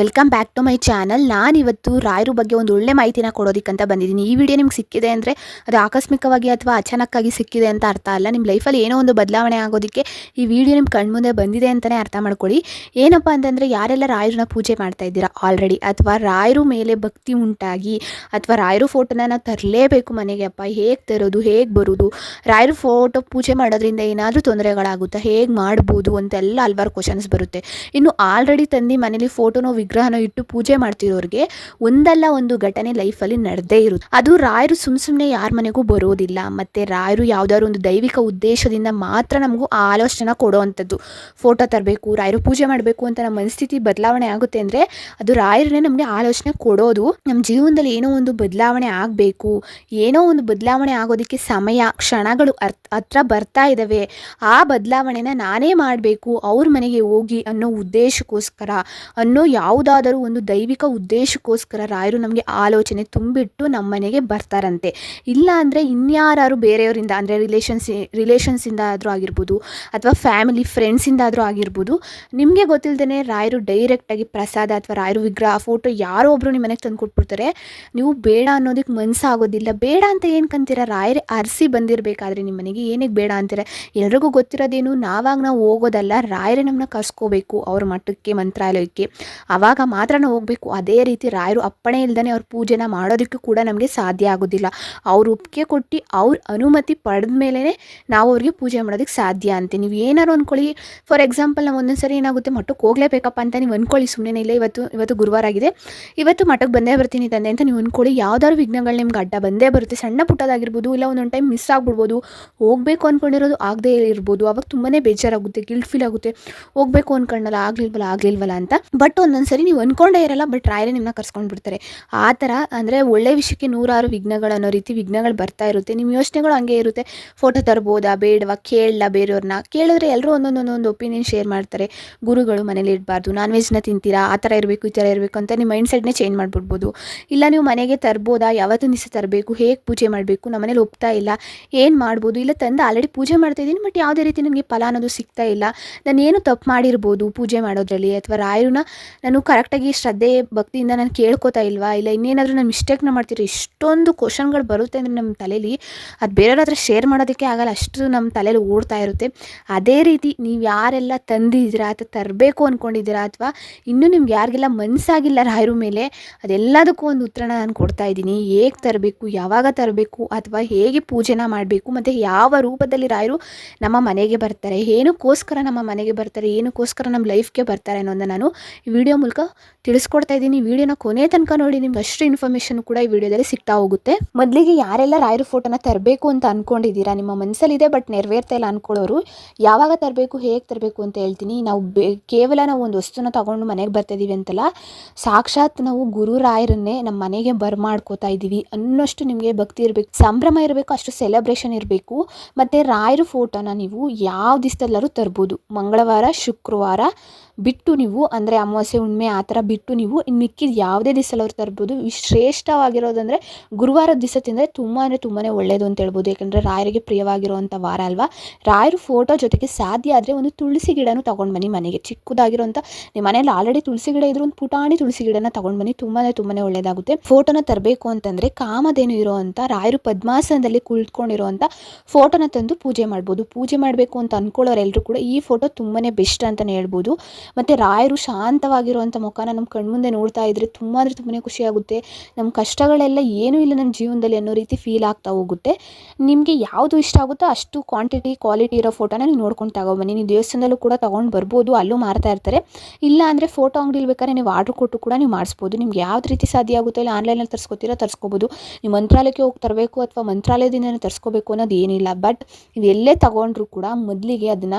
Welcome back to my channel ನಾನು ಇವತ್ತು ರಾಯರು ಬಗ್ಗೆ ಒಂದು ಒಳ್ಳೆ ಮಾಹಿತಿನ ಕೊಡೋದಕ್ಕಂತ ಬಂದಿದ್ದೀನಿ. ಈ ವಿಡಿಯೋ ನಿಮ್ಗೆ ಸಿಕ್ಕಿದೆ ಅಂದರೆ ಅದು ಆಕಸ್ಮಿಕವಾಗಿ ಅಥವಾ ಅಚಾನಕ್ಕಾಗಿ ಸಿಕ್ಕಿದೆ ಅಂತ ಅರ್ಥ ಅಲ್ಲ. ನಿಮ್ಮ ಲೈಫಲ್ಲಿ ಏನೋ ಒಂದು ಬದಲಾವಣೆ ಆಗೋದಕ್ಕೆ ಈ ವಿಡಿಯೋ ನಿಮ್ಮ ಕಣ್ಮುಂದೆ ಬಂದಿದೆ ಅಂತಲೇ ಅರ್ಥ ಮಾಡ್ಕೊಳ್ಳಿ. ಏನಪ್ಪ ಅಂತಂದರೆ ಯಾರೆಲ್ಲ ರಾಯರನ್ನ ಪೂಜೆ ಮಾಡ್ತಾ ಇದ್ದೀರಾ? ಆಲ್ರೆಡಿ ಅಥವಾ ರಾಯರು ಮೇಲೆ ಭಕ್ತಿ ಉಂಟಾಗಿ, ಅಥವಾ ರಾಯರು ಫೋಟೋನ ನಾವು ತರಲೇಬೇಕು ಮನೆಗೆ, ಅಪ್ಪ, ಹೇಗೆ ತರೋದು, ಹೇಗೆ ಬರೋದು? ರಾಯರು ಫೋಟೋ ಪೂಜೆ ಮಾಡೋದ್ರಿಂದ ಏನಾದರೂ ತೊಂದರೆಗಳಾಗುತ್ತಾ? ಹೇಗೆ ಮಾಡ್ಬೋದು ಅಂತೆಲ್ಲ ಹಲ್ವಾರು ಕ್ವಶನ್ಸ್ ಬರುತ್ತೆ. ಇನ್ನು ಆಲ್ರೆಡಿ ತಂದು ಮನೇಲಿ ಫೋಟೋನೋ ವಿಗ್ರಹನೋ ಇಟ್ಟು ಪೂಜೆ ಮಾಡ್ತಿರೋರಿಗೆ ಒಂದಲ್ಲ ಒಂದು ಘಟನೆ ಲೈಫಲ್ಲಿ ನಡೆದೇ ಇರುತ್ತೆ. ಅದು ರಾಯರು ಸುಮ್ ಸುಮ್ಮನೆ ಯಾರ ಮನೆಗೂ ಬರೋದಿಲ್ಲ. ಮತ್ತೆ ರಾಯರು ಯಾವ್ದಾದ್ರು ಒಂದು ದೈವಿಕ ಉದ್ದೇಶದಿಂದ ಮಾತ್ರ ನಮಗೂ ಆಲೋಚನೆ ಕೊಡುವಂಥದ್ದು. ಫೋಟೋ ತರಬೇಕು, ರಾಯರು ಪೂಜೆ ಮಾಡಬೇಕು ಅಂತ ನಮ್ಮ ಮನಸ್ಥಿತಿ ಬದಲಾವಣೆ ಆಗುತ್ತೆ ಅಂದರೆ ಅದು ರಾಯರನ್ನೇ ನಮಗೆ ಆಲೋಚನೆ ಕೊಡೋದು. ನಮ್ಮ ಜೀವನದಲ್ಲಿ ಏನೋ ಒಂದು ಬದಲಾವಣೆ ಆಗಬೇಕು. ಏನೋ ಒಂದು ಬದಲಾವಣೆ ಆಗೋದಕ್ಕೆ ಸಮಯ, ಕ್ಷಣಗಳು ಅರ್ಥ ಹತ್ರ ಬರ್ತಾ ಇದ್ದಾವೆ ಆ ಬದಲಾವಣೆನ ನಾನೇ ಮಾಡಬೇಕು, ಅವ್ರ ಮನೆಗೆ ಹೋಗಿ ಅನ್ನೋ ಉದ್ದೇಶಕ್ಕೋಸ್ಕರ, ಅನ್ನೋ ಯಾವುದಾದರೂ ಒಂದು ದೈವಿಕ ಉದ್ದೇಶಕ್ಕೋಸ್ಕರ ರಾಯರು ನಮಗೆ ಆಲೋಚನೆ ತುಂಬಿಟ್ಟು ನಮ್ಮ ಮನೆಗೆ ಬರ್ತಾರಂತೆ. ಇಲ್ಲ ಅಂದರೆ ಇನ್ಯಾರು ಬೇರೆಯವರಿಂದ, ಅಂದರೆ ರಿಲೇಷನ್ಸ್ ರಿಲೇಷನ್ಸಿಂದ ಆದರೂ ಆಗಿರ್ಬೋದು, ಅಥವಾ ಫ್ಯಾಮಿಲಿ ಫ್ರೆಂಡ್ಸಿಂದಾದರೂ ಆಗಿರ್ಬೋದು, ನಿಮಗೆ ಗೊತ್ತಿಲ್ಲದೇ ರಾಯರು ಡೈರೆಕ್ಟಾಗಿ ಪ್ರಸಾದ ಅಥವಾ ರಾಯರು ವಿಗ್ರಹ ಫೋಟೋ ಯಾರೋ ಒಬ್ಬರು ನಿಮ್ಮ ಮನೆಗೆ ತಂದು ಕೊಟ್ಬಿಡ್ತಾರೆ. ನೀವು ಬೇಡ ಅನ್ನೋದಕ್ಕೆ ಮನಸ್ಸಾಗೋದಿಲ್ಲ ಬೇಡ ಅಂತ ಏನು ಕಂತೀರ? ರಾಯರೇ ಅರಸಿ ಬಂದಿರಬೇಕಾದ್ರೆ ನಿಮ್ಮ ಮನೆಗೆ. ಏನಕ್ಕೆ ಬೇಡ ಅಂತಾರೆ? ಎಲ್ರಿಗೂ ಗೊತ್ತಿರೋದೇನು, ನಾವಾಗ ನಾವು ಹೋಗೋದಲ್ಲ ರಾಯರೇ ನಮ್ಮನ್ನ ಕರ್ಸ್ಕೋಬೇಕು ಅವ್ರ ಮಠಕ್ಕೆ ಮಂತ್ರಾಲಯಕ್ಕೆ. ಆವಾಗ ಮಾತ್ರ ನಾವು ಹೋಗಬೇಕು. ಅದೇ ರೀತಿ ರಾಯರು ಅಪ್ಪಣೆ ಇಲ್ದೇ ಅವ್ರ ಪೂಜೆನ ಮಾಡೋದಕ್ಕೂ ಕೂಡ ನಮಗೆ ಸಾಧ್ಯ ಆಗೋದಿಲ್ಲ. ಅವ್ರು ಒಪ್ಪಿಗೆ ಕೊಟ್ಟು ಅವ್ರ ಅನುಮತಿ ಪಡೆದ ಮೇಲೇ ನಾವು ಅವ್ರಿಗೆ ಪೂಜೆ ಮಾಡೋದಕ್ಕೆ ಸಾಧ್ಯ ಅಂತೆ. ನೀವು ಏನಾರು ಅಂದ್ಕೊಳ್ಳಿ ಫಾರ್ ಎಕ್ಸಾಂಪಲ್ ನಾವು ಒಂದೊಂದು ಸರಿ ಏನಾಗುತ್ತೆ ಮಠಕ್ಕೆ ಹೋಗ್ಲೇಬೇಕಪ್ಪ ಅಂತ ನೀವು ಅಂದ್ಕೊಳ್ಳಿ ಸುಮ್ಮನೆ ಇಲ್ಲ, ಇವತ್ತು ಇವತ್ತು ಗುರುವಾರ ಆಗಿದೆ. ಇವತ್ತು ಮಠಕ್ಕೆ ಬಂದೇ ಬರ್ತೀನಿ ತಂದೆ ಅಂತ ನೀವು ಅಂದ್ಕೊಳ್ಳಿ ಯಾವ್ದಾದ್ರು ವಿಘ್ನಗಳು ನಿಮ್ಗೆ ಅಡ್ಡ ಬಂದೇ ಬರುತ್ತೆ. ಸಣ್ಣ ಪುಟ್ಟದಾಗಿರ್ಬೋದು, ಇಲ್ಲ ಒಂದೊಂದು ಟೈಮ್ ಮಿಸ್ ಆಗ್ಬಿಡ್ಬೋದು. ಹೋಗಬೇಕು ಅಂದ್ಕೊಂಡಿರೋದು ಆಗದೇ ಇರ್ಬೋದು. ಅವಾಗ ತುಂಬಾ ಬೇಜಾರಾಗುತ್ತೆ ಗಿಲ್ಟ್ ಫೀಲ್ ಆಗುತ್ತೆ. ಹೋಗಬೇಕು ಅಂದ್ಕೊಂಡಲ್ಲ ಆಗಲಿಲ್ವಲ್ಲ, ಆಗ್ಲಿಲ್ವಲ್ಲ ಅಂತ. ಬಟ್ ಒಂದೊಂದ್ಸರಿ ನೀವು ಅಂದ್ಕೊಂಡೇ ಇರಲ್ಲ ಬಟ್ ರಾಯರೇ ನಿಮ್ಮನ್ನ ಕರ್ಸ್ಕೊಂಡು ಬಿಡ್ತಾರೆ. ಆ ಥರ ಅಂದರೆ ಒಳ್ಳೆ ವಿಷಯಕ್ಕೆ ನೂರಾರು ವಿಘ್ನಗಳು ಅನ್ನೋ ರೀತಿ ವಿಘ್ನಗಳು ಬರ್ತಾ ಇರುತ್ತೆ. ನಿಮ್ಮ ಯೋಚನೆಗಳು ಹಂಗೆ ಇರುತ್ತೆ. ಫೋಟೋ ತರ್ಬೋದಾ, ಬೇಡವಾ ಕೇಳಲ್ಲ ಬೇರೆಯವ್ರನ್ನ. ಕೇಳಿದ್ರೆ ಎಲ್ಲರೂ ಒಂದೊಂದೊಂದೊಂದು ಒಂದೊಂದು ಒಪಿನಿಯನ್ ಶೇರ್ ಮಾಡ್ತಾರೆ. ಗುರುಗಳು ಮನೇಲಿ ಇಡಬಾರ್ದು ನಾನ್ ವೆಜ್ನ ತಿಂತೀರಾ, ಆ ಥರ ಇರಬೇಕು, ಈ ಥರ ಇರಬೇಕು ಅಂತ ನಿಮ್ಮ ಮೈಂಡ್ ಸೆಟ್ನೇ ಚೇಂಜ್ ಮಾಡಿಬಿಡ್ಬೋದು. ಇಲ್ಲ ನೀವು ಮನೆಗೆ ತರ್ಬೋದಾ ಯಾವತ್ತಿನ ದಿವಸ ತರಬೇಕು, ಹೇಗೆ ಪೂಜೆ ಮಾಡಬೇಕು ನಮ್ಮ ಮನೇಲಿ ಒಪ್ತಾ ಇಲ್ಲ, ಏನು ಮಾಡ್ಬೋದು, ಇಲ್ಲ ತಂದು ಆಲ್ರೆಡಿ ಪೂಜೆ ಮಾಡ್ತಾ ಇದ್ದೀನಿ ಬಟ್ ಯಾವುದೇ ರೀತಿ ನನಗೆ ಫಲ ಅನ್ನೋದು ಸಿಗ್ತಾ ಇಲ್ಲ. ನಾನು ಏನು ತಪ್ಪು ಮಾಡಿರ್ಬೋದು ಪೂಜೆ ಮಾಡೋದ್ರಲ್ಲಿ, ಅಥವಾ ರಾಯರನ್ನ ನಾನು ಕರೆಕ್ಟಾಗಿ ಶ್ರದ್ಧೆ, ಭಕ್ತಿಯಿಂದ ನಾನು ಕೇಳ್ಕೊತಾ ಇಲ್ವಾ? ಇಲ್ಲ ಇನ್ನೇನಾದರೂ ನಾನು ಮಿಸ್ಟೇಕ್ನ ಮಾಡ್ತೀರಿ ಇಷ್ಟೊಂದು ಕ್ವಶನ್ಗಳು ಬರುತ್ತೆ ಅಂದರೆ ನಮ್ಮ ತಲೆಯಲ್ಲಿ ಅದು ಬೇರೆಯವ್ರ ಹತ್ರ ಶೇರ್ ಮಾಡೋದಕ್ಕೆ ಆಗಲ್ಲ, ಅಷ್ಟು ನಮ್ಮ ತಲೆಯಲ್ಲಿ ಓಡ್ತಾ ಇರುತ್ತೆ. ಅದೇ ರೀತಿ ನೀವು ಯಾರೆಲ್ಲ ತಂದಿದ್ದೀರಾ, ಅಥವಾ ತರಬೇಕು ಅಂದ್ಕೊಂಡಿದ್ದೀರಾ ಅಥವಾ ಇನ್ನೂ ನಿಮ್ಗೆ ಯಾರಿಗೆಲ್ಲ ಮನಸ್ಸಾಗಿಲ್ಲ ರಾಯರ ಮೇಲೆ, ಅದೆಲ್ಲದಕ್ಕೂ ಒಂದು ಉತ್ತರನ ನಾನು ಕೊಡ್ತಾ ಇದ್ದೀನಿ. ಹೇಗೆ ತರಬೇಕು, ಯಾವಾಗ ತರಬೇಕು, ಅಥವಾ ಹೇಗೆ ಪೂಜೆನ ಮಾಡಬೇಕು, ಮತ್ತು ಯಾವ ರೂಪದಲ್ಲಿ ರಾಯರು ನಮ್ಮ ಮನೆಗೆ ಬರ್ತಾರೆ, ಏನಕ್ಕೋಸ್ಕರ ನಮ್ಮ ಮನೆಗೆ ಬರ್ತಾರೆ, ಏನಕ್ಕೋಸ್ಕರ ನಮ್ಮ ಲೈಫ್ಗೆ ಬರ್ತಾರೆ ಅನ್ನೋದನ್ನ ನಾನು ಈ ವಿಡಿಯೋ ಮೂಲಕ ತಿಳಿಸ್ಕೊಡ್ತಾ ಇದ್ದೀನಿ. ವಿಡಿಯೋನ ಕೊನೆ ತನಕ ನೋಡಿ, ನಿಮ್ಗೆ ಅಷ್ಟು ಇನ್ಫಾರ್ಮೇಷನ್ ಕೂಡ ಈ ವಿಡಿಯೋದಲ್ಲಿ ಸಿಗ್ತಾ ಹೋಗುತ್ತೆ. ಮೊದಲಿಗೆ ಯಾರೆಲ್ಲ ರಾಯರ ಫೋಟೋನ ತರಬೇಕು ಅಂತ ಅನ್ಕೊಂಡಿದ್ದೀರಾ? ನಿಮ್ಮ ಮನಸ್ಸಲ್ಲಿದೆ ಬಟ್ ನೆರವೇರ್ತಾ ಇಲ್ಲ ಅನ್ಕೊಳ್ಳೋರು, ಯಾವಾಗ ತರಬೇಕು, ಹೇಗೆ ತರಬೇಕು ಅಂತ ಹೇಳ್ತೀನಿ. ನಾವು ಕೇವಲ ನಾವು ಒಂದು ವಸ್ತುನ ತಗೊಂಡು ಮನೆಗೆ ಬರ್ತಾ ಇದ್ದೀವಿ ಅಂತಲ್ಲ, ಸಾಕ್ಷಾತ್ ನಾವು ಗುರು ರಾಯರನ್ನೇ ನಮ್ಮ ಮನೆಗೆ ಬರ್ಮಾಡ್ಕೋತಾ ಇದ್ದೀವಿ ಅನ್ನೋಷ್ಟು ನಿಮಗೆ ಭಕ್ತಿ ಇರಬೇಕು. ಸಂಭ್ರಮ ಇರಬೇಕು, ಅಷ್ಟು ಸೆಲೆಬ್ರೇಷನ್ ಇರಬೇಕು. ಮತ್ತು ರಾಯರ ಫೋಟೋನ ನೀವು ಯಾವ ದಿವಸದಲ್ಲಾದ್ರೂ ತರ್ಬೋದು. ಮಂಗಳವಾರ, ಶುಕ್ರವಾರ ಬಿಟ್ಟು ನೀವು, ಅಂದರೆ ಅಮಾವಾಸ್ಯೆ, ಹುಣ್ಣಿಮೆ ಆ ಥರ ಬಿಟ್ಟು ನೀವು ಇನ್ನು ಮಿಕ್ಕಿದ ಯಾವುದೇ ದಿವಸಲ್ಲವ್ರು ತರ್ಬೋದು. ಶ್ರೇಷ್ಠವಾಗಿರೋದಂದರೆ ಗುರುವಾರದ ದಿವಸ ತಿಂದರೆ ತುಂಬಾ ಅಂದರೆ ತುಂಬಾ ಒಳ್ಳೆಯದು ಅಂತ ಹೇಳ್ಬೋದು. ಯಾಕಂದರೆ ರಾಯರಿಗೆ ಪ್ರಿಯವಾಗಿರುವಂಥ ವಾರ ಅಲ್ವಾ? ರಾಯರು ಫೋಟೋ ಜೊತೆಗೆ ಸಾಧ್ಯ ಆದರೆ ಒಂದು ತುಳಸಿ ಗಿಡನೂ ತೊಗೊಂಡು ಬನ್ನಿ ಮನೆಗೆ. ಚಿಕ್ಕದಾಗಿರುವಂಥ ನಿಮ್ಮ ಮನೇಲಿ ಆಲ್ರೆಡಿ ತುಳಸಿ ಗಿಡ ಇದ್ರೂ ಒಂದು ಪುಟಾಣಿ ತುಳಸಿ ಗಿಡನ ತೊಗೊಂಡು ಬನ್ನಿ. ತುಂಬಾ ತುಂಬಾ ಒಳ್ಳೆಯದಾಗುತ್ತೆ ಫೋಟೋನ ತರಬೇಕು ಅಂತಂದರೆ ಕಾಮಧೇನು ಇರೋವಂಥ ರಾಯರು ಪದ್ಮಾಸನದಲ್ಲಿ ಕುಳಿತುಕೊಂಡಿರುವಂಥ ಫೋಟೋನ ತಂದು ಪೂಜೆ ಮಾಡ್ಬೋದು. ಪೂಜೆ ಮಾಡಬೇಕು ಅಂತ ಅಂದ್ಕೊಳ್ಳೋರೆಲ್ಲರೂ ಕೂಡ ಈ ಫೋಟೋ ತುಂಬಾ ಬೆಸ್ಟ್ ಅಂತಲೇ ಹೇಳ್ಬೋದು. ಮತ್ತು ರಾಯರು ಶಾಂತವಾಗಿರುವಂಥ ಮುಖನ ನಮ್ಮ ಕಣ್ಮುಂದೆ ನೋಡ್ತಾ ಇದ್ದರೆ ತುಂಬ ಅಂದರೆ ತುಂಬನೇ ಖುಷಿಯಾಗುತ್ತೆ ನಮ್ಮ ಕಷ್ಟಗಳೆಲ್ಲ ಏನೂ ಇಲ್ಲ ನಮ್ಮ ಜೀವನದಲ್ಲಿ ಅನ್ನೋ ರೀತಿ ಫೀಲ್ ಆಗ್ತಾ ಹೋಗುತ್ತೆ. ನಿಮಗೆ ಯಾವುದು ಇಷ್ಟ ಆಗುತ್ತೋ ಅಷ್ಟು ಕ್ವಾಂಟಿಟಿ ಕ್ವಾಲಿಟಿ ಇರೋ ಫೋಟೋನ ನೀವು ನೋಡ್ಕೊಂಡು ತಗೊಬನ್ನಿ ನೀವು ದೇವಸ್ಥಾನದಲ್ಲೂ ಕೂಡ ತೊಗೊಂಡು ಬರ್ಬೋದು, ಅಲ್ಲೂ ಮಾರ್ತಾ ಇರ್ತಾರೆ. ಇಲ್ಲ ಅಂದರೆ ಫೋಟೋ ಅಂಗಡಿಲಿ ಬೇಕಾದ್ರೆ ನೀವು ಆರ್ಡ್ರ್ ಕೊಟ್ಟು ಕೂಡ ನೀವು ಮಾಡಿಸ್ಬೋದು. ನಿಮ್ಗೆ ಯಾವ್ದು ರೀತಿ ಸಾಧ್ಯ ಆಗುತ್ತೋ ಇಲ್ಲ ಆನ್ಲೈನಲ್ಲಿ ತರಿಸ್ಕೊತೀರೋ ತರಿಸ್ಕೋಬೋದು. ನೀವು ಮಂತ್ರಾಲಯಕ್ಕೆ ಹೋಗಿ ತರಬೇಕು ಅಥವಾ ಮಂತ್ರಾಲಯದಿಂದ ತರಿಸ್ಕೋಬೇಕು ಅನ್ನೋದು ಏನಿಲ್ಲ. ಬಟ್ ಇದು ಎಲ್ಲೇ ತಗೊಂಡ್ರು ಕೂಡ ಮೊದಲಿಗೆ ಅದನ್ನ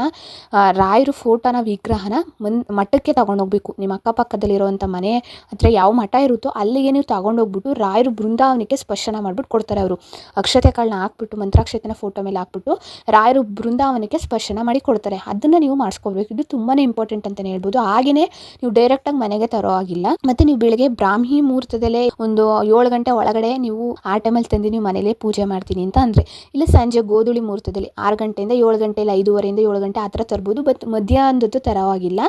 ರಾಯರು ಫೋಟೋನ ವಿಗ್ರಹನ ಮನ್, ಮಠಕ್ಕೆ ತಗೊಂಡೋಗ್ಬೇಕು. ನಿಮ್ಮ ಅಕ್ಕಪಕ್ಕದಲ್ಲಿರುವಂಥ ಮನೆ ಹತ್ರ ಯಾವ ಮಠ ಇರುತ್ತೋ ಅಲ್ಲಿಗೆ ನೀವು ತಗೊಂಡೋಗ್ಬಿಟ್ಟು ರಾಯರು ಬೃಂದಾವನಕ್ಕೆ ಸ್ಪರ್ಶನ ಮಾಡಿಬಿಟ್ಟು ಕೊಡ್ತಾರೆ ಅವರು. ಅಕ್ಷತೆಗಳನ್ನ ಹಾಕ್ಬಿಟ್ಟು, ಮಂತ್ರಾಕ್ಷತೆನ ಫೋಟೋ ಮೇಲೆ ಹಾಕ್ಬಿಟ್ಟು ರಾಯರು ಬೃಂದಾವನಕ್ಕೆ ಸ್ಪರ್ಶನ ಮಾಡಿ ಕೊಡ್ತಾರೆ. ಅದನ್ನು ನೀವು ಮಾಡಿಸ್ಕೋಬೇಕು. ಇದು ತುಂಬಾ ಇಂಪಾರ್ಟೆಂಟ್ ಅಂತಲೇ ಹೇಳ್ಬೋದು. ಹಾಗೆಯೇ ನೀವು ಡೈರೆಕ್ಟಾಗಿ ಮನೆಗೆ ತರೋ ಆಗಿಲ್ಲ ಮತ್ತು ನೀವು ಬೆಳಗ್ಗೆ ಬ್ರಾಹ್ಮಿ ಮುಹೂರ್ತದಲ್ಲೇ ಒಂದು ಏಳು ಗಂಟೆ ಒಳಗಡೆ ನೀವು ಆ ಟೈಮಲ್ಲಿ ತಂದು ನೀವು ಮನೇಲೇ ಪೂಜೆ ಮಾಡ್ತೀನಿ ಅಂತ ಅಂದರೆ. ಇಲ್ಲ ಸಂಜೆ ಗೋಧುಳಿ ಮುಹೂರ್ತದಲ್ಲಿ ಆರು ಗಂಟೆಯಿಂದ ಏಳು ಗಂಟೆ ಇಲ್ಲ ಐದೂವರೆಯಿಂದ ಏಳು ಗಂಟೆ ಆ ಥರ ತರ್ಬೋದು. ಬಟ್ ಮಧ್ಯಾಹ್ನದ್ದು ತರವಾಗಿಲ್ಲ.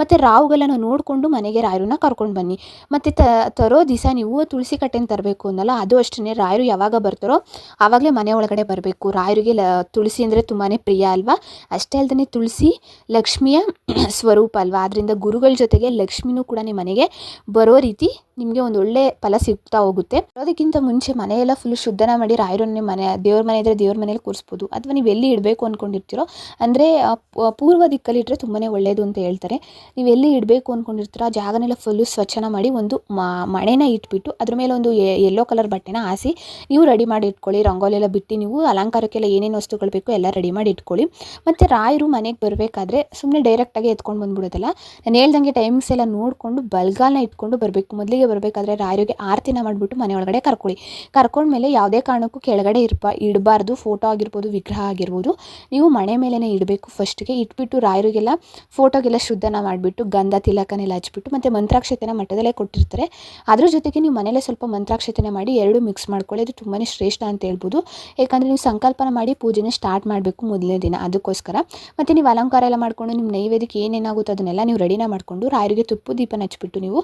ಮತ್ತು ರಾವುಗಳನ್ನು ನೋಡಿಕೊಂಡು ಮನೆಗೆ ರಾಯರನ್ನ ಕರ್ಕೊಂಡು ಬನ್ನಿ. ಮತ್ತು ತರೋ ದಿವಸ ನೀವು ತುಳಸಿ ಕಟ್ಟೆನ ತರಬೇಕು ಅನ್ನಲ್ಲ, ಅದು ಅಷ್ಟೇ ರಾಯರು ಯಾವಾಗ ಬರ್ತಾರೋ ಆವಾಗಲೇ ಮನೆ ಒಳಗಡೆ ಬರಬೇಕು. ರಾಯರಿಗೆ ಲ, ತುಳಸಿ ಅಂದರೆ ತುಂಬಾ ಪ್ರಿಯ ಅಲ್ವಾ? ಅಷ್ಟೇ ಅಲ್ಲದೆ ತುಳಸಿ ಲಕ್ಷ್ಮಿಯ ಸ್ವರೂಪ ಅಲ್ವಾ? ಆದ್ದರಿಂದ ಗುರುಗಳ ಜೊತೆಗೆ ಲಕ್ಷ್ಮಿನೂ ಕೂಡ ನಿಮ್ಮ ಮನೆಗೆ ಬರೋ ರೀತಿ ನಿಮಗೆ ಒಂದು ಒಳ್ಳೆ ಫಲ ಸಿಗ್ತಾ ಹೋಗುತ್ತೆ. ಅದಕ್ಕಿಂತ ಮುಂಚೆ ಮನೆಯೆಲ್ಲ ಫುಲ್ ಶುದ್ಧನ ಮಾಡಿ ರಾಯರನ್ನೇ ಮನೆ, ದೇವ್ರ ಮನೆ ಇದ್ದರೆ ದೇವ್ರ ಮನೇಲಿ ಕೂರಿಸ್ಬೋದು. ಅಥವಾ ನೀವು ಎಲ್ಲಿ ಇಡಬೇಕು ಅಂದ್ಕೊಂಡಿರ್ತೀರೋ ಅಂದರೆ ಪೂರ್ವ ದಿಕ್ಕಲ್ಲಿಟ್ಟರೆ ತುಂಬಾ ಒಳ್ಳೆಯದು ಅಂತ ಹೇಳ್ತಾರೆ. ನೀವು ಎಲ್ಲಿ ಇಡಬೇಕು ಅಂದ್ಕೊಂಡಿರ್ತೀರೋ ಆ ಜಾಗನೆಲ್ಲ ಫುಲ್ಲು ಸ್ವಚ್ಛನ ಮಾಡಿ ಒಂದು ಮಣೆನ ಇಟ್ಬಿಟ್ಟು ಅದ್ರ ಮೇಲೆ ಒಂದು ಎಲ್ಲೋ ಕಲರ್ ಬಟ್ಟೆನ ಹಾಸಿ ನೀವು ರೆಡಿ ಮಾಡಿ ಇಟ್ಕೊಳ್ಳಿ. ರಂಗೋಲಿ ಎಲ್ಲ ಬಿಟ್ಟು ನೀವು ಅಲಂಕಾರಕ್ಕೆಲ್ಲ ಏನೇನು ವಸ್ತುಗಳು ಬೇಕು ಎಲ್ಲ ರೆಡಿ ಮಾಡಿ ಇಟ್ಕೊಳ್ಳಿ. ಮತ್ತು ರಾಯರು ಮನೆಗೆ ಬರಬೇಕಾದ್ರೆ ಸುಮ್ಮನೆ ಡೈರೆಕ್ಟಾಗಿ ಎತ್ಕೊಂಡು ಬಂದ್ಬಿಡೋದಲ್ಲ. ನಾನು ಹೇಳ್ದಂಗೆ ಟೈಮಿಂಗ್ಸ್ ಎಲ್ಲ ನೋಡಿಕೊಂಡು ಬಲ್ಗಾಲನ್ನ ಇಟ್ಕೊಂಡು ಬರಬೇಕು. ಮೊದಲಿಗೆ ಬರಬೇಕಾದ್ರೆ ರಾಯರಿಗೆ ಆರತಿನ ಮಾಡಿಬಿಟ್ಟು ಮನೆ ಒಳಗಡೆ ಕರ್ಕೊಳ್ಳಿ. ಕರ್ಕೊಂಡ್ಮೇಲೆ ಯಾವುದೇ ಕಾರಣಕ್ಕೂ ಕೆಳಗಡೆ ಇರ್ಪ, ಇಡಬಾರ್ದು. ಫೋಟೋ ಆಗಿರ್ಬೋದು, ವಿಗ್ರಹ ಆಗಿರ್ಬೋದು. ನೀವು ಮನೆ ಮೇಲೇ ಇಡಬೇಕು ಫಸ್ಟ್ಗೆ ಇಟ್ಬಿಟ್ಟು ರಾಯರಿಗೆಲ್ಲ ಫೋಟೋಗೆಲ್ಲ ಶುದ್ಧನ ಮಾಡಿಬಿಟ್ಟು, ಗಂಧ ತಿಲಕನೆಲ್ಲ ಹಚ್ಬಿಟ್ಟು, ಮತ್ತು ಮಂತ್ರಾಕ್ಷತೆನ ಮಠದಲ್ಲೇ ಕೊಟ್ಟಿರ್ತಾರೆ. ಅದ್ರ ಜೊತೆಗೆ ನೀವು ಮನೇಲೇ ಸ್ವಲ್ಪ ಮಂತ್ರಾಕ್ಷತೆನ ಮಾಡಿ, ಎರಡು ಮಿಕ್ಸ್ ಮಾಡ್ಕೊಳ್ಳಿ. ಅದು ತುಂಬಾ ಶ್ರೇಷ್ಠ ಅಂತ ಹೇಳ್ಬೋದು. ಯಾಕಂದರೆ ನೀವು ಸಂಕಲ್ಪನ ಮಾಡಿ ಪೂಜೆನ ಸ್ಟಾರ್ಟ್ ಮಾಡಬೇಕು ಮೊದಲನೇ ದಿನ. ಅದಕ್ಕೋಸ್ಕರ. ಮತ್ತು ನೀವು ಅಲಂಕಾರ ಎಲ್ಲ ಮಾಡಿಕೊಂಡು ನಿಮ್ಮ ನೈವೇದ್ಯಕ್ಕೆ ಏನೇನಾಗುತ್ತೆ ಅದನ್ನೆಲ್ಲ ನೀವು ರೆಡಿನ ಮಾಡಿಕೊಂಡು, ರಾಯರಿಗೆ ತುಪ್ಪು ದೀಪನ ಹಚ್ಬಿಟ್ಟು ನೀವು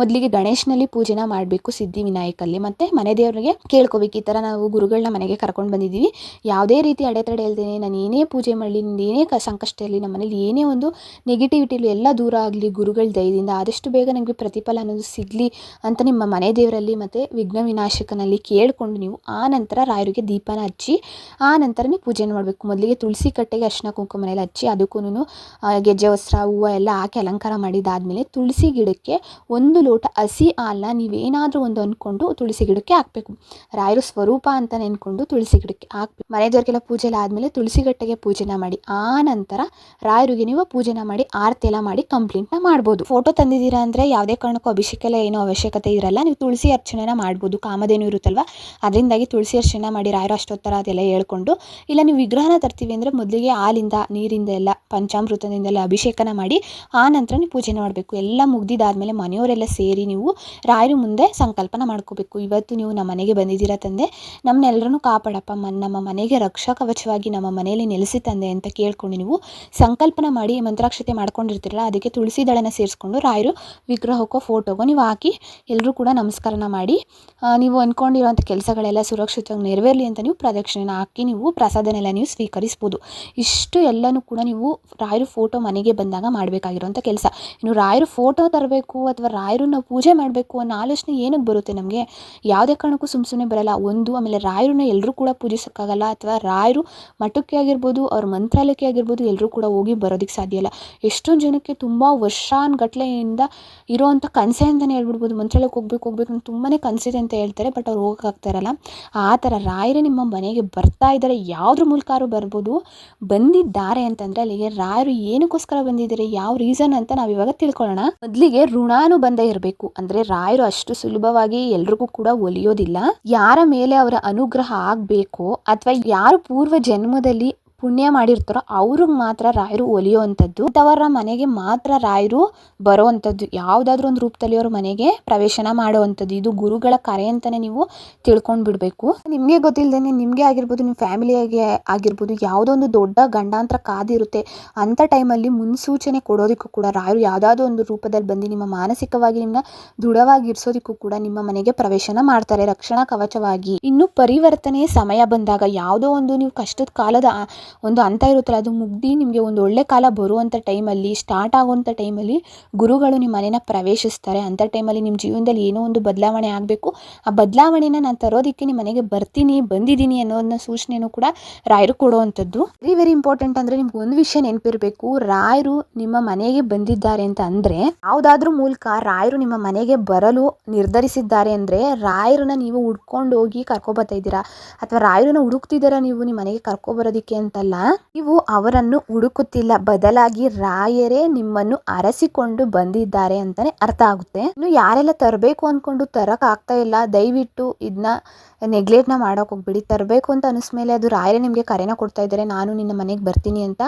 ಮೊದಲಿಗೆ ಗಣೇಶನಲ್ಲಿ ಪೂಜೆನ ಮಾಡಬೇಕು ಸಿದ್ಧಿ ವಿನಾಯಕಲ್ಲಿ. ಮತ್ತು ಮನೆ ದೇವರಿಗೆ ಕೇಳ್ಕೋಬೇಕು. ಈ ಥರ ನಾವು ಗುರುಗಳನ್ನ ಮನೆಗೆ ಕರ್ಕೊಂಡು ಬಂದಿದ್ದೀವಿ. ಯಾವುದೇ ರೀತಿ ಅಡೆತಡೆ ಇಲ್ದೇನೆ ನಾನು ಏನೇ ಪೂಜೆ ಮಾಡಲಿ ಏನೇ ಕ ಸಂಕಷ್ಟ ಇರಲಿ, ನಮ್ಮ ಮನೇಲಿ ಏನೇ ಒಂದು ನೆಗೆಟಿವಿಟಿಲಿ ಎಲ್ಲ ದೂರ ಆಗಲಿ ಗುರುಗಳ ದಯದಿಂದ ಆದಷ್ಟು ಬೇಗ ನನಗೆ ಪ್ರತಿಫಲ ಅನ್ನೋದು ಸಿಗಲಿ ಅಂತ ನಿಮ್ಮ ಮನೆ ದೇವರಲ್ಲಿ ಮತ್ತು ವಿಘ್ನ ವಿನಾಶಕನಲ್ಲಿ ಕೇಳಿಕೊಂಡು ನೀವು ಆ ನಂತರ ರಾಯರಿಗೆ ದೀಪನ ಹಚ್ಚಿ, ಆ ನಂತರನೇ ಪೂಜೆನ ಮಾಡಬೇಕು. ಮೊದಲಿಗೆ ತುಳಸಿ ಕಟ್ಟೆಗೆ ಅರ್ಶಿನ ಮನೇಲಿ ಹಚ್ಚಿ ಅದಕ್ಕೂ ಗೆಜ್ಜೆ, ವಸ್ತ್ರ, ಹೂವು ಎಲ್ಲ ಹಾಕಿ ಅಲಂಕಾರ ಮಾಡಿದಾದಮೇಲೆ ತುಳಸಿ ಗಿಡಕ್ಕೆ ಒಂದು ಲೋಟ ಹಸಿ ಹಾಲನ್ನ ನೀವೇನಾದರೂ ಒಂದು ಅಂದ್ಕೊಂಡು ತುಳಸಿ ಗಿಡಕ್ಕೆ ಹಾಕಬೇಕು. ರಾಯರು ಸ್ವರೂಪ ಅಂತ ನೆನ್ಕೊಂಡು ತುಳಸಿ ಗಿಡಕ್ಕೆ ಹಾಕ್ಬೇಕು. ಮನೆಯವರಿಗೆಲ್ಲ ಪೂಜೆ ಎಲ್ಲ ಆದಮೇಲೆ ತುಳಸಿ ಗಟ್ಟೆಗೆ ಪೂಜೆನ ಮಾಡಿ. ಆ ನಂತರ ರಾಯರಿಗೆ ನೀವು ಪೂಜೆನ ಮಾಡಿ, ಆರತಿ ಎಲ್ಲ ಮಾಡಿ ಕಂಪ್ಲೀಟ್ನ ಮಾಡ್ಬೋದು. ಫೋಟೋ ತಂದಿದ್ದೀರಾ ಅಂದರೆ ಯಾವುದೇ ಕಾರಣಕ್ಕೂ ಅಭಿಷೇಕ ಎಲ್ಲ ಏನೋ ಅವಶ್ಯಕತೆ ಇರಲ್ಲ. ನೀವು ತುಳಸಿ ಅರ್ಚನೆನ ಮಾಡ್ಬೋದು. ಕಾಮಧೇನು ಇರುತ್ತಲ್ವ? ಅದರಿಂದಾಗಿ ತುಳಸಿ ಅರ್ಚನೆ ಮಾಡಿ ರಾಯರು ಅಷ್ಟೋತ್ತರ ಅದೆಲ್ಲ ಹೇಳ್ಕೊಂಡು, ಇಲ್ಲ ನೀವು ವಿಗ್ರಹನ ತರ್ತೀವಿ ಅಂದರೆ ಮೊದಲಿಗೆ ಹಾಲಿಂದ, ನೀರಿಂದ ಎಲ್ಲ, ಪಂಚಾಮೃತದಿಂದ ಎಲ್ಲ ಅಭಿಷೇಕನ ಮಾಡಿ, ಆ ನಂತರ ನೀವು ಪೂಜೆ ಮಾಡಬೇಕು ಎಲ್ಲ ಮುಗ್ದಿದ್ದಾದಮೇಲೆ ಮನೆಯವರೆಲ್ಲ ಸೇರಿ ನೀವು ರಾಯರು ಮುಂದೆ ಸಂಕಲ್ಪನ ಮಾಡ್ಕೋಬೇಕು. ಇವತ್ತು ನೀವು ನಮ್ಮ ಮನೆಗೆ ಬಂದಿದ್ದೀರಾ ತಂದೆ ನಮ್ಮನ್ನೆಲ್ಲರೂ ಕಾಪಾಡಪ್ಪ. ನಮ್ಮ ಮನೆಗೆ ರಕ್ಷಾ ಕವಚವಾಗಿ ನಮ್ಮ ಮನೆಯಲ್ಲಿ ನೆಲೆಸಿ ತಂದೆ ಅಂತ ಕೇಳ್ಕೊಂಡು ನೀವು ಸಂಕಲ್ಪನ ಮಾಡಿ ಮಂತ್ರಾಕ್ಷತೆ ಮಾಡ್ಕೊಂಡಿರ್ತೀರಲ್ಲ, ಅದಕ್ಕೆ ತುಳಸಿ ದಳನ ಸೇರಿಸ್ಕೊಂಡು ರಾಯರು ವಿಗ್ರಹಕ್ಕೋ ಫೋಟೋಗೋ ನೀವು ಹಾಕಿ ಎಲ್ಲರೂ ಕೂಡ ನಮಸ್ಕಾರನ ಮಾಡಿ ನೀವು ಅಂದ್ಕೊಂಡಿರೋಂಥ ಕೆಲಸಗಳೆಲ್ಲ ಸುರಕ್ಷಿತವಾಗಿ ನೆರವೇರಲಿ ಅಂತ ನೀವು ಪ್ರದಕ್ಷಿಣೆನ ಹಾಕಿ ನೀವು ಪ್ರಸಾದನೆಲ್ಲ ನೀವು ಸ್ವೀಕರಿಸ್ಬೋದು. ಇಷ್ಟು ಎಲ್ಲನೂ ಕೂಡ ನೀವು ರಾಯರು ಫೋಟೋ ಮನೆಗೆ ಬಂದಾಗ ಮಾಡಬೇಕಾಗಿರುವಂಥ ಕೆಲಸ. ಇನ್ನು ರಾಯರು ಫೋಟೋ ತರಬೇಕು ಅಥವಾ ರಾಯರು ಪೂಜೆ ಮಾಡಬೇಕು ಅನ್ನೋ ಆಲೋಚನೆ ಏನಕ್ಕೆ ಬರುತ್ತೆ ನಮಗೆ? ಯಾವುದೇ ಕಾರಣಕ್ಕೂ ಸುಮ್ಮ ಸುಮ್ಮನೆ ಬರಲ್ಲ. ಒಂದು, ಆಮೇಲೆ ರಾಯರನ್ನ ಎಲ್ಲರೂ ಕೂಡ ಪೂಜಿಸೋಕ್ಕಾಗಲ್ಲ ಅಥವಾ ರಾಯರು ಮಠಕ್ಕೆ ಆಗಿರ್ಬೋದು ಅವ್ರ ಮಂತ್ರಾಲಯಕ್ಕೆ ಆಗಿರ್ಬೋದು ಎಲ್ಲರೂ ಕೂಡ ಹೋಗಿ ಬರೋದಕ್ಕೆ ಸಾಧ್ಯ ಇಲ್ಲ. ಎಷ್ಟೊಂದು ಜನಕ್ಕೆ ತುಂಬ ವರ್ಷಾನುಗಟ್ಲೆಯಿಂದ ಇರೋವಂಥ ಕನಸೆ ಅಂತಲೇ ಹೇಳ್ಬಿಡ್ಬೋದು. ಮಂತ್ರಾಲಯಕ್ಕೆ ಹೋಗ್ಬೇಕು ಹೋಗ್ಬೇಕು ಅಂತ ತುಂಬಾ ಕನಸಿದೆ ಅಂತ ಹೇಳ್ತಾರೆ, ಬಟ್ ಅವ್ರು ಹೋಗೋಕ್ಕಾಗ್ತಾ ಇರಲ್ಲ. ಆ ಥರ ರಾಯರೇ ನಿಮ್ಮ ಮನೆಗೆ ಬರ್ತಾ ಇದ್ದಾರೆ, ಯಾವುದ್ರ ಮೂಲಕಾರು ಬರ್ಬೋದು, ಬಂದಿದ್ದಾರೆ ಅಂತಂದರೆ ಅಲ್ಲಿಗೆ ರಾಯರು ಏನಕ್ಕೋಸ್ಕರ ಬಂದಿದ್ದಾರೆ, ಯಾವ ರೀಸನ್ ಅಂತ ನಾವು ಇವಾಗ ತಿಳ್ಕೊಳ್ಳೋಣ. ಮೊದಲಿಗೆ ಋಣಾನುಬಂಧ ಇರಬೇಕು. ಅಂದರೆ ರಾಯರು ಅಷ್ಟು ಸುಲಭವಾಗಿ ಎಲ್ರಿಗೂ ಕೂಡ ಒಲಿಯೋದಿಲ್ಲ. ಯಾರ ಮೇಲೆ ಅವರ ಅನುಗ್ರಹ ಆಗ್ಬೇಕೋ ಅಥವಾ ಯಾರು ಪೂರ್ವ ಜನ್ಮದಲ್ಲಿ ಪುಣ್ಯ ಮಾಡಿರ್ತಾರೋ, ಅವ್ರಿಗೆ ಮಾತ್ರ ರಾಯರು ಒಲಿಯುವಂಥದ್ದು. ಅಂಥವರ ಮನೆಗೆ ಮಾತ್ರ ರಾಯರು ಬರೋವಂಥದ್ದು. ಯಾವುದಾದ್ರೂ ಒಂದು ರೂಪದಲ್ಲಿ ಅವ್ರ ಮನೆಗೆ ಪ್ರವೇಶನ ಮಾಡುವಂಥದ್ದು. ಇದು ಗುರುಗಳ ಕರೆ ಅಂತಲೇ ನೀವು ತಿಳ್ಕೊಂಡು ಬಿಡಬೇಕು ನಿಮಗೆ ಗೊತ್ತಿಲ್ಲದೇನೆ ನಿಮಗೆ ಆಗಿರ್ಬೋದು, ನಿಮ್ಮ ಫ್ಯಾಮಿಲಿಯಾಗೆ ಆಗಿರ್ಬೋದು, ಯಾವುದೋ ಒಂದು ದೊಡ್ಡ ಗಂಡಾಂತರ ಕಾದಿರುತ್ತೆ ಅಂಥ ಟೈಮಲ್ಲಿ ಮುನ್ಸೂಚನೆ ಕೊಡೋದಕ್ಕೂ ಕೂಡ, ರಾಯರು ಯಾವುದಾದ್ರೂ ಒಂದು ರೂಪದಲ್ಲಿ ಬಂದು ನಿಮ್ಮ ಮಾನಸಿಕವಾಗಿ ನಿಮ್ಮನ್ನ ದೃಢವಾಗಿರಿಸೋದಕ್ಕೂ ಕೂಡ ನಿಮ್ಮ ಮನೆಗೆ ಪ್ರವೇಶನ ಮಾಡ್ತಾರೆ, ರಕ್ಷಣಾ ಕವಚವಾಗಿ. ಇನ್ನು ಪರಿವರ್ತನೆ ಸಮಯ ಬಂದಾಗ, ಯಾವುದೋ ಒಂದು ನೀವು ಕಷ್ಟದ ಕಾಲದ ಒಂದು ಹಂತ ಇರುತ್ತಲ್ಲ, ಅದು ಮುಗ್ದು ನಿಮಗೆ ಒಂದು ಒಳ್ಳೆ ಕಾಲ ಬರುವಂಥ ಟೈಮಲ್ಲಿ ಸ್ಟಾರ್ಟ್ ಆಗುವಂಥ ಟೈಮಲ್ಲಿ ಗುರುಗಳು ನಿಮ್ಮ ಮನೇನ ಪ್ರವೇಶಿಸ್ತಾರೆ. ಅಂಥ ಟೈಮಲ್ಲಿ ನಿಮ್ಮ ಜೀವನದಲ್ಲಿ ಏನೋ ಒಂದು ಬದಲಾವಣೆ ಆಗಬೇಕು. ಆ ಬದಲಾವಣೆನ ನಾನು ತರೋದಕ್ಕೆ ನಿಮ್ಮ ಮನೆಗೆ ಬರ್ತೀನಿ, ಬಂದಿದ್ದೀನಿ ಅನ್ನೋದನ್ನ ಸೂಚನೆನೂ ಕೂಡ ರಾಯರು ಕೊಡುವಂಥದ್ದು. ವೆರಿ ವೆರಿ ಇಂಪಾರ್ಟೆಂಟ್ ಅಂದರೆ ನಿಮ್ಗೆ ಒಂದು ವಿಷಯ ನೆನಪಿರಬೇಕು. ರಾಯರು ನಿಮ್ಮ ಮನೆಗೆ ಬಂದಿದ್ದಾರೆ ಅಂತ ಅಂದರೆ, ಯಾವುದಾದ್ರೂ ಮೂಲಕ ರಾಯರು ನಿಮ್ಮ ಮನೆಗೆ ಬರಲು ನಿರ್ಧರಿಸಿದ್ದಾರೆ ಅಂದರೆ, ರಾಯರನ್ನ ನೀವು ಹುಡ್ಕೊಂಡು ಹೋಗಿ ಕರ್ಕೊಬರ್ತಾ ಇದ್ದೀರಾ? ಅಥವಾ ರಾಯರನ್ನ ಹುಡುಕ್ತಿದ್ದೀರಾ ನೀವು ನಿಮ್ಮ ಮನೆಗೆ ಕರ್ಕೊಬರೋದಕ್ಕೆ ಅಂತಲ್ಲ ನೀವು ಅವರನ್ನು ಹುಡುಕುತ್ತಿಲ್ಲ. ಬದಲಾಗಿ ರಾಯರೇ ನಿಮ್ಮನ್ನು ಅರಸಿಕೊಂಡು ಬಂದಿದ್ದಾರೆ ಅಂತಾನೆ ಅರ್ಥ ಆಗುತ್ತೆ. ಇನ್ನು ಯಾರೆಲ್ಲ ತರಬೇಕು ಅನ್ಕೊಂಡು ತರಕ್ ಆಗ್ತಾ ಇಲ್ಲ, ದಯವಿಟ್ಟು ಇದನ್ನ ನ ಮಾಡೋಕೆ ಹೋಗ್ಬೇಡಿ. ತರಬೇಕು ಅಂತ ಅನಿಸ್ಮೇಲೆ ಅದು ರಾಯರೇ ನಿಮಗೆ ಕರೆನ ಕೊಡ್ತಾ ಇದ್ದಾರೆ, ನಾನು ನಿನ್ನ ಮನೆಗೆ ಬರ್ತೀನಿ ಅಂತ.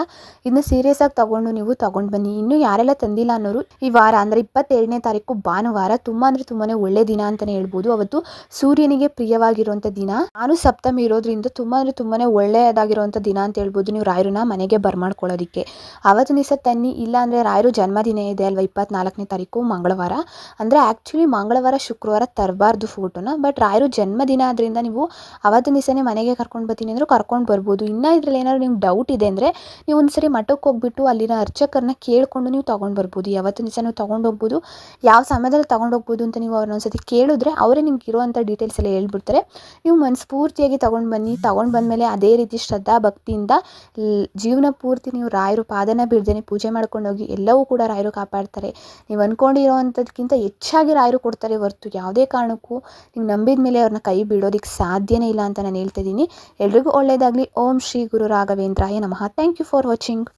ಇದನ್ನ ಸೀರಿಯಸ್ ಆಗಿ ತಗೊಂಡು ನೀವು ತಗೊಂಡ್ ಬನ್ನಿ. ಇನ್ನು ಯಾರೆಲ್ಲ ತಂದಿಲ್ಲ ಅನ್ನೋರು ಈ ವಾರ, ಅಂದ್ರೆ ಇಪ್ಪತ್ತೆರಡನೇ ತಾರೀಕು ಭಾನುವಾರ, ತುಂಬಾ ಅಂದ್ರೆ ತುಂಬಾನೇ ಒಳ್ಳೆ ದಿನ ಅಂತಾನೆ ಹೇಳ್ಬೋದು. ಅವತ್ತು ಸೂರ್ಯನಿಗೆ ಪ್ರಿಯವಾಗಿರುವಂಥ ದಿನ. ನಾನು ಸಪ್ತಮಿ ಇರೋದ್ರಿಂದ ತುಂಬಾ ಅಂದ್ರೆ ತುಂಬಾನೇ ಒಳ್ಳೆಯದಾಗಿರುವಂಥ ದಿನ ಅಂತ ಹೇಳ್ಬೋದು, ನೀವು ರಾಯರನ್ನ ಮನೆಗೆ ಬರ್ಮಾಡ್ಕೊಳ್ಳೋದಕ್ಕೆ. ಆವತ್ತಿನ ದಿವಸ ತನ್ನಿ, ಇಲ್ಲ ಅಂದರೆ ರಾಯರು ಜನ್ಮದಿನ ಇದೆ ಅಲ್ವಾ, ಇಪ್ಪತ್ನಾಲ್ಕನೇ ತಾರೀಕು, ಮಂಗಳವಾರ? ಅಂದರೆ ಆ್ಯಕ್ಚುಲಿ ಮಂಗಳವಾರ, ಶುಕ್ರವಾರ ತರಬಾರ್ದು ಫೋಟೋನ ಬಟ್ ರಾಯರು ಜನ್ಮದಿನ ಆದ್ದರಿಂದ ನೀವು ಆವತ್ತಿನ ದಿವಸನೇ ಮನೆಗೆ ಕರ್ಕೊಂಡು ಬರ್ತೀನಿ ಅಂದರೂ ಕರ್ಕೊಂಡು ಬರ್ಬೋದು. ಇನ್ನು ಇದ್ರಲ್ಲಿ ಏನಾದ್ರು ನಿಮ್ಗೆ ಡೌಟ್ ಇದೆ ಅಂದರೆ ನೀವು ಒಂದು ಸರಿ ಮಠಕ್ಕೆ ಹೋಗ್ಬಿಟ್ಟು ಅಲ್ಲಿನ ಅರ್ಚಕರನ್ನ ಕೇಳಿಕೊಂಡು ನೀವು ತೊಗೊಂಡು ಬರ್ಬೋದು. ಯಾವತ್ತಿನ ದಿವಸ ನೀವು ತೊಗೊಂಡು ಹೋಗ್ಬೋದು. ಯಾವ ಸಮಯದಲ್ಲಿ ತೊಗೊಂಡು ಹೋಗ್ಬೋದು ಅಂತ ನೀವು ಅವ್ರನ್ನ ಒಂದ್ಸತಿ ಕೇಳಿದ್ರೆ ಅವರೇ ನಿಮ್ಗೆ ಇರುವಂಥ ಡೀಟೇಲ್ಸ್ ಎಲ್ಲ ಹೇಳ್ಬಿಡ್ತಾರೆ. ನೀವು ಮನಸ್ಫೂರ್ತಿಯಾಗಿ ತೊಗೊಂಡು ಬನ್ನಿ. ತೊಗೊಂಡು ಬಂದಮೇಲೆ ಅದೇ ರೀತಿ ಶ್ರದ್ಧಾ ಭಕ್ತಿಯಿಂದ ಜೀವನ ಪೂರ್ತಿ ನೀವು ರಾಯರು ಪಾದನ ಬಿಡ್ದೇನೆ ಪೂಜೆ ಮಾಡ್ಕೊಂಡು ಹೋಗಿ ಎಲ್ಲವೂ ಕೂಡ ರಾಯರು ಕಾಪಾಡ್ತಾರೆ. ನೀವು ಅಂದ್ಕೊಂಡಿರೋ ಅಂಥದ್ಕಿಂತ ಹೆಚ್ಚಾಗಿ ರಾಯರು ಕೊಡ್ತಾರೆ ಹೊರತು ಯಾವುದೇ ಕಾರಣಕ್ಕೂ ನೀವು ನಂಬಿದ ಮೇಲೆ ಅವ್ರನ್ನ ಕೈ ಬಿಡೋದಕ್ಕೆ ಸಾಧ್ಯನೇ ಇಲ್ಲ ಅಂತ ನಾನು ಹೇಳ್ತಿದ್ದೀನಿ ಎಲ್ರಿಗೂ ಒಳ್ಳೆಯದಾಗಲಿ ಓಂ ಶ್ರೀ ಗುರು ರಾಘವೇಂದ್ರಾಯ ನಮಃ. Thank you for watching